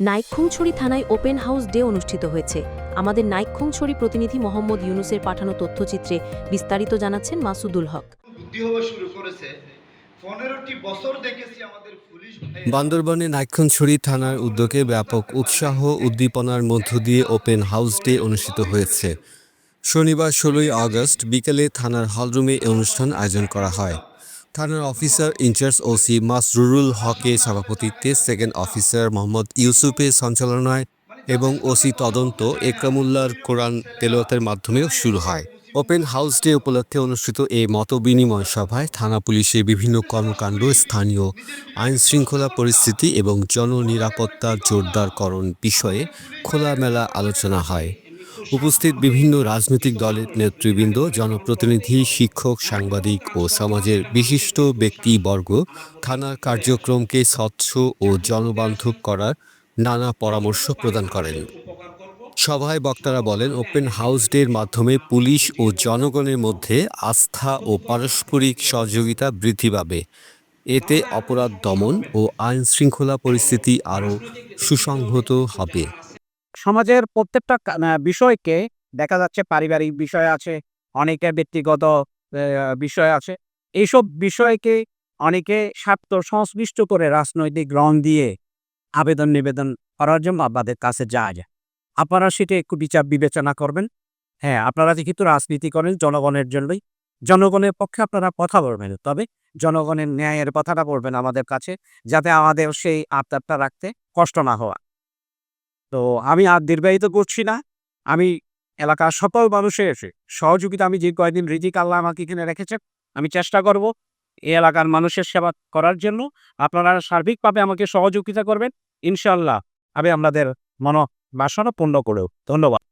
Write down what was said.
নাইক্ষুংছড়ি থানায় open house day অনুষ্ঠিত হয়েছে। আমাদের নাইক্ষুংছড়ি প্রতিনিধি মোহাম্মদ ইউনুসের পাঠানো তথ্যচিত্রে বিস্তারিত জানাচ্ছেন মাসুদুল হক। বুদ্ধি হওয়া শুরু করেছে। পনেরোটি বছর দেখেছি আমাদের পুলিশ ভাইয়েরা। বান্দরবানে নাইক্ষণছড়ি থানার উদ্যোগে ব্যাপক উৎসাহ উদ্দীপনার মধ্য দিয়ে ওপেন হাউস ডে অনুষ্ঠিত হয়েছে। শনিবার ষোলোই আগস্ট বিকেলে থানার হলরুমে এই অনুষ্ঠান আয়োজন করা হয়। থানার অফিসার ইনচার্জ ওসি মাসরুরুল হকের সভাপতিত্বে সেকেন্ড অফিসার মোহাম্মদ ইউসুফের সঞ্চালনায় এবং ওসি তদন্ত একরামুল্লার কোরআন তেলাওয়াতের মাধ্যমেও শুরু হয়। ওপেন হাউস ডে উপলক্ষে অনুষ্ঠিত এই মতবিনিময় সভায় থানা পুলিশের বিভিন্ন কর্মকাণ্ড, স্থানীয় আইন শৃঙ্খলা পরিস্থিতি এবং জননিরাপত্তা জোরদারকরণ বিষয়ে খোলামেলা আলোচনা হয়। উপস্থিত বিভিন্ন রাজনৈতিক দলের নেতৃবৃন্দ, জনপ্রতিনিধি, শিক্ষক, সাংবাদিক ও সমাজের বিশিষ্ট ব্যক্তিবর্গ থানার কার্যক্রমকে স্বচ্ছ ও জনবান্ধব করার নানা পরামর্শ প্রদান করেন। সভায় বক্তারা বলেন, ওপেন হাউস ডের মাধ্যমে পুলিশ ও জনগণের মধ্যে আস্থা ও পারস্পরিক সহযোগিতা বৃদ্ধি পাবে। এতে অপরাধ দমন ও আইন শৃঙ্খলা পরিস্থিতি আরও সুসংহত হবে। সমাজের প্রত্যেকটা বিষয়কে দেখা যাচ্ছে পারিবারিক বিষয় আছে, অনেকের ব্যক্তিগত বিষয় আছে। এইসব বিষয়কে অনেকে স্বার্থ সংশ্লিষ্ট করে রাজনৈতিক রং দিয়ে আবেদন নিবেদন করার জন্য আপনাদের কাছে যায়। আপনারা সেটা একটু বিচার বিবেচনা করবেন। হ্যাঁ আপনারা যেহেতু রাজনীতি করেন, জনগণের জন্যই, জনগণের পক্ষে আপনারা কথা বলবেন। তবে জনগণের ন্যায়ের কথাটা বলবেন আমাদের কাছে, যাতে আমাদের সেই আত্মারটা রাখতে কষ্ট না হওয়া। তো আমি আর দীর্ঘায়িত করছি না। আমি এলাকার সকল মানুষের এসে সহযোগিতা, আমি যে কয়দিন রিজিক আল্লাহ আমাকে এখানে রেখেছে আমি চেষ্টা করব এই এলাকার মানুষের সেবা করার জন্য। আপনারা সার্বিকভাবে আমাকে সহযোগিতা করবেন। ইনশাল্লাহ আমি আপনাদের মনোবাসনা পূর্ণ করেও। ধন্যবাদ।